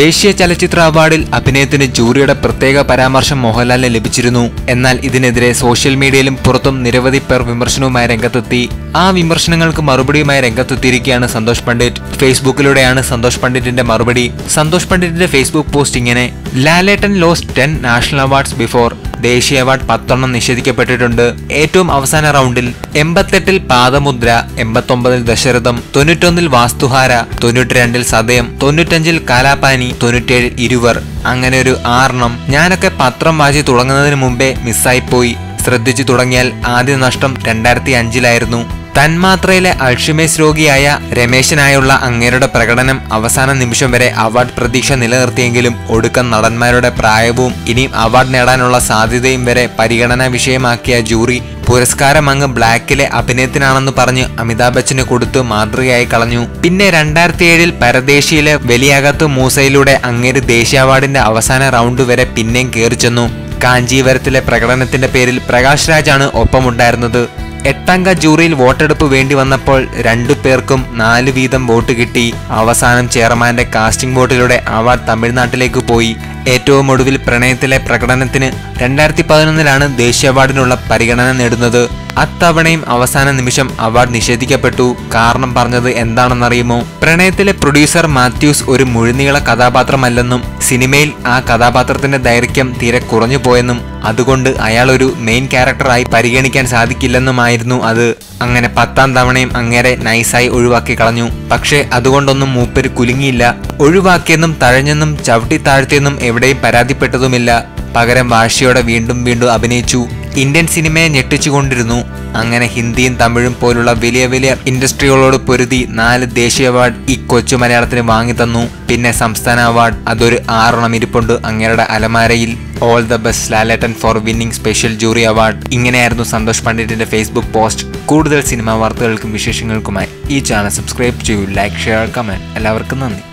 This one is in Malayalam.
ദേശീയ ചലച്ചിത്ര അവാർഡിൽ അഭിനയത്തിന് ജൂറിയുടെ പ്രത്യേക പരാമർശം മോഹൻലാലിന് ലഭിച്ചിരുന്നു. എന്നാൽ ഇതിനെതിരെ സോഷ്യൽ മീഡിയയിലും പുറത്തും നിരവധി പേർ വിമർശനവുമായി രംഗത്തെത്തി. ആ വിമർശനങ്ങൾക്ക് മറുപടിയുമായി രംഗത്തെത്തിയിരിക്കുകയാണ് സന്തോഷ് പണ്ഡിറ്റ്. ഫേസ്ബുക്കിലൂടെയാണ് സന്തോഷ് പണ്ഡിറ്റിന്റെ മറുപടി. സന്തോഷ് പണ്ഡിറ്റിന്റെ ഫേസ്ബുക്ക് പോസ്റ്റ് ഇങ്ങനെ Lalettan lose ten national awards before ദേശീയ അവാർഡ് പത്തെണ്ണം നിഷേധിക്കപ്പെട്ടിട്ടുണ്ട്. ഏറ്റവും അവസാന റൗണ്ടിൽ എൺപത്തെട്ടിൽ പാദമുദ്ര എൺപത്തൊമ്പതിൽ ദശരഥം തൊണ്ണൂറ്റൊന്നിൽ വാസ്തുഹാര തൊണ്ണൂറ്റിരണ്ടിൽ സതയം തൊണ്ണൂറ്റഞ്ചിൽ കാലാപാനി തൊണ്ണൂറ്റേഴിൽ ഇരുവർ. അങ്ങനെ ഒരു ആറെണ്ണം. ഞാനൊക്കെ പത്രം വായിച്ച് തുടങ്ങുന്നതിന് മുമ്പേ മിസ്സായിപ്പോയി. ശ്രദ്ധിച്ചു തുടങ്ങിയാൽ ആദ്യ നഷ്ടം രണ്ടായിരത്തി അഞ്ചിലായിരുന്നു തന്മാത്രയിലെ അൾഷിമേസ് രോഗിയായ രമേശനായുള്ള അങ്ങേരുടെ പ്രകടനം അവസാന നിമിഷം വരെ അവാർഡ് പ്രതീക്ഷ നിലനിർത്തിയെങ്കിലും ഒടുക്കം നടന്മാരുടെ പ്രായവും ഇനിയും അവാർഡ് നേടാനുള്ള സാധ്യതയും വരെ പരിഗണനാ വിഷയമാക്കിയ ജൂറി പുരസ്കാരം അങ്ങ് ബ്ലാക്കിലെ അഭിനയത്തിനാണെന്ന് പറഞ്ഞ് അമിതാഭ് ബച്ചന് കൊടുത്തു മാതൃകയായി കളഞ്ഞു. പിന്നെ രണ്ടായിരത്തി ഏഴിൽ പരദേശിയിലെ വലിയകത്ത് മൂസയിലൂടെ അങ്ങേര് ദേശീയ അവാർഡിന്റെ അവസാന റൗണ്ട് വരെ പിന്നെയും കയറിച്ചെന്നു കാഞ്ചീവരത്തിലെ പ്രകടനത്തിന്റെ പേരിൽ പ്രകാശ് രാജാണ് ഒപ്പമുണ്ടായിരുന്നത്. എട്ടംഗ ജൂറിയിൽ വോട്ടെടുപ്പ് വേണ്ടി വന്നപ്പോൾ രണ്ടു പേർക്കും നാല് വീതം വോട്ട് കിട്ടി. അവസാനം ചെയർമാന്റെ കാസ്റ്റിംഗ് വോട്ടിലൂടെ അവാർഡ് തമിഴ്നാട്ടിലേക്ക് പോയി. ഏറ്റവും ഒടുവിൽ പ്രണയത്തിലെ പ്രകടനത്തിന് രണ്ടായിരത്തി പതിനൊന്നിലാണ് ദേശീയ അവാർഡിനുള്ള പരിഗണന നേടുന്നത്. അത്തവണയും അവസാന നിമിഷം അവാർഡ് നിഷേധിക്കപ്പെട്ടു. കാരണം പറഞ്ഞത് എന്താണെന്നറിയുമോ? പ്രണയത്തിലെ പ്രൊഡ്യൂസർ മാത്യൂസ് ഒരു മുഴുനീള കഥാപാത്രമല്ലെന്നും സിനിമയിൽ ആ കഥാപാത്രത്തിന്റെ ദൈർഘ്യം തീരെ കുറഞ്ഞു പോയെന്നും അതുകൊണ്ട് അയാൾ ഒരു മെയിൻ ക്യാരക്ടറായി പരിഗണിക്കാൻ സാധിക്കില്ലെന്നുമായിരുന്നു അത്. അങ്ങനെ പത്താം തവണയും അങ്ങേരെ നൈസായി ഒഴിവാക്കി കളഞ്ഞു. പക്ഷേ അതുകൊണ്ടൊന്നും മൂപ്പര് കുലുങ്ങിയില്ല. ഒഴിവാക്കിയെന്നും തഴഞ്ഞെന്നും ചവിട്ടി താഴ്ത്തിയെന്നും എവിടെയും പരാതിപ്പെട്ടതുമില്ല. പകരം വാശിയോടെ വീണ്ടും വീണ്ടും അഭിനയിച്ചു. ഇന്ത്യൻ സിനിമയെ ഞെട്ടിച്ചുകൊണ്ടിരുന്നു. അങ്ങനെ ഹിന്ദിയും തമിഴും പോലുള്ള വലിയ വലിയ ഇൻഡസ്ട്രികളോട് പൊരുതി നാല് ദേശീയ അവാർഡ് ഈ കൊച്ചു മലയാളത്തിന് വാങ്ങി തന്നു. പിന്നെ സംസ്ഥാന അവാർഡ് അതൊരു ആറെണ്ണം ഇരിപ്പുണ്ട് അങ്ങേരുടെ അലമാരയിൽ. All the best Lalettan for winning special jury award ഇങ്ങനെയായിരുന്നു സന്തോഷ് പണ്ഡിറ്റിന്റെ ഫേസ്ബുക്ക് പോസ്റ്റ് കൂടുതൽ സിനിമാ വാർത്തകൾക്കും വിശേഷങ്ങൾക്കുമായി ഈ ചാനൽ സബ്സ്ക്രൈബ് ചെയ്യൂ ലൈക്ക് ഷെയർ കമന്റ് എല്ലാവർക്കും നന്ദി.